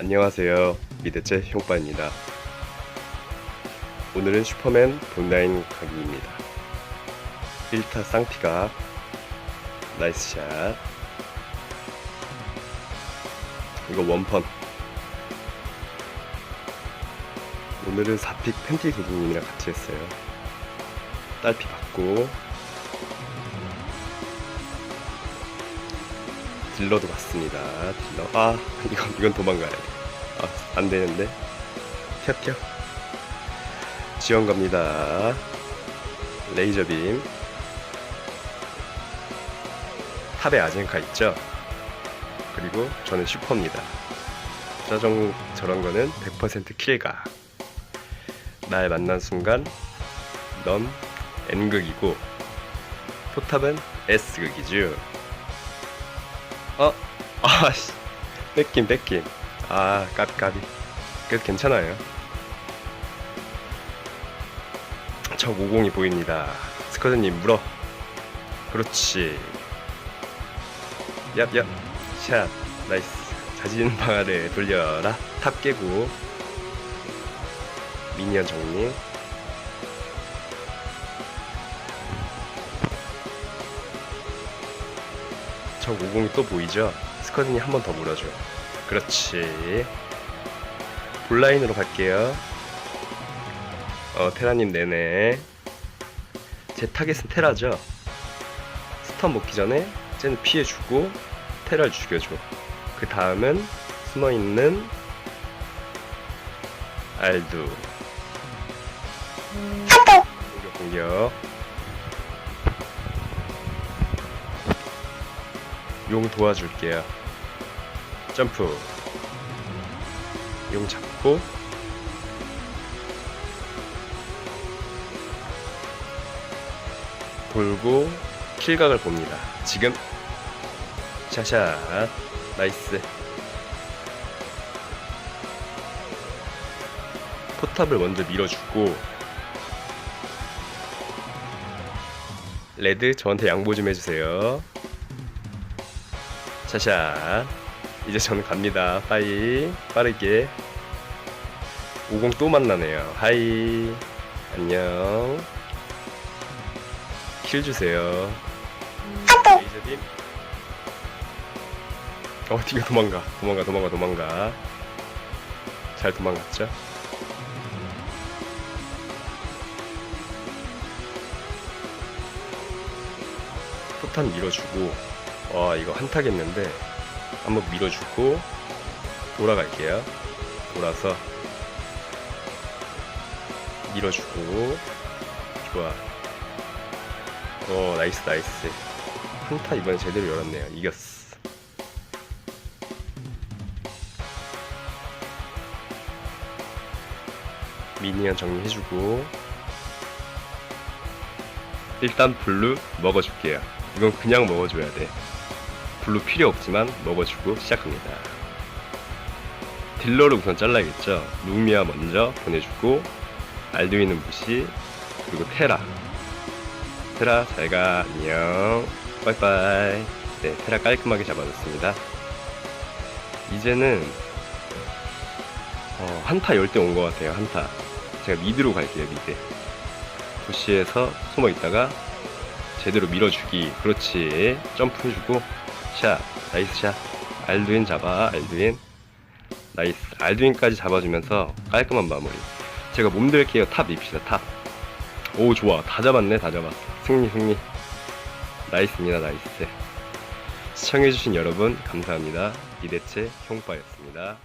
안녕하세요. 미대체 형빠입니다. 오늘은 슈퍼맨 본라인 가기입니다. 1타 쌍피가 나이스 샷. 이거 원펀. 오늘은 4픽 팬티 교수님이랑 같이 했어요. 딸피 받고 딜러도 갔습니다. 딜러. 아, 이건, 이건 도망가야 돼. 아, 안 되는데. 튀어. 지원 갑니다. 레이저빔. 탑에 아젠카 있죠? 그리고 저는 슈퍼입니다. 저정, 저런 거는 100% 킬각. 날 만난 순간, 넌 N극이고, 포탑은 S극이죠. 어? 아씨. 뺏긴 뺏긴 아 까비 까비. 그래도 괜찮아요. 저 50이 보입니다. 스커드님 물어. 그렇지. 얍얍. 샷. 나이스. 자진 방아를 돌려라. 탑 깨고. 미니언 정리 저 50이 또 보이죠? 스커든이 한 번 더 물어줘. 그렇지. 볼라인으로 갈게요. 어, 테라님 내내. 제 타겟은 테라죠? 스턴 먹기 전에 쟤는 피해주고 테라를 죽여줘. 그 다음은 숨어있는 알두. 공격 공격. 용 도와줄게요. 점프. 용 잡고. 돌고 킬각을 봅니다. 지금. 샤샷. 나이스. 포탑을 먼저 밀어주고. 레드 저한테 양보 좀 해주세요. 샤샤. 이제 저는 갑니다. 빠이. 빠르게. 50 또 만나네요. 하이. 안녕. 킬 주세요. 레이저빔 어 뒤가 도망가. 도망가 도망가 도망가. 잘 도망갔죠? 포탄 밀어주고 와 이거 한타겠는데 한번 밀어주고 돌아갈게요. 돌아서 밀어주고. 좋아. 어 나이스 나이스. 한타 이번에 제대로 열었네요. 이겼어. 미니언 정리해주고 일단 블루 먹어줄게요. 이건 그냥 먹어줘야 돼 블루 필요 없지만 먹어주고 시작합니다. 딜러를 우선 잘라야겠죠. 루미아 먼저 보내주고 알두이는 무시 그리고 테라. 테라 잘가. 안녕. 빠이빠이. 네 테라 깔끔하게 잡아줬습니다. 이제는 어, 한타 열 때 온 것 같아요 한타. 제가 미드로 갈게요 미드. 부시에서 숨어 있다가 제대로 밀어주기. 그렇지. 점프해주고 샷 나이스 샷 알두인 잡아 알두인. 나이스. 알두인까지 잡아주면서 깔끔한 마무리. 제가 몸들게요 탑 밉시다 탑 오 좋아. 다 잡았네 다 잡았어 승리 승리. 나이스입니다 나이스. 시청해주신 여러분 감사합니다. 이대체 형빠였습니다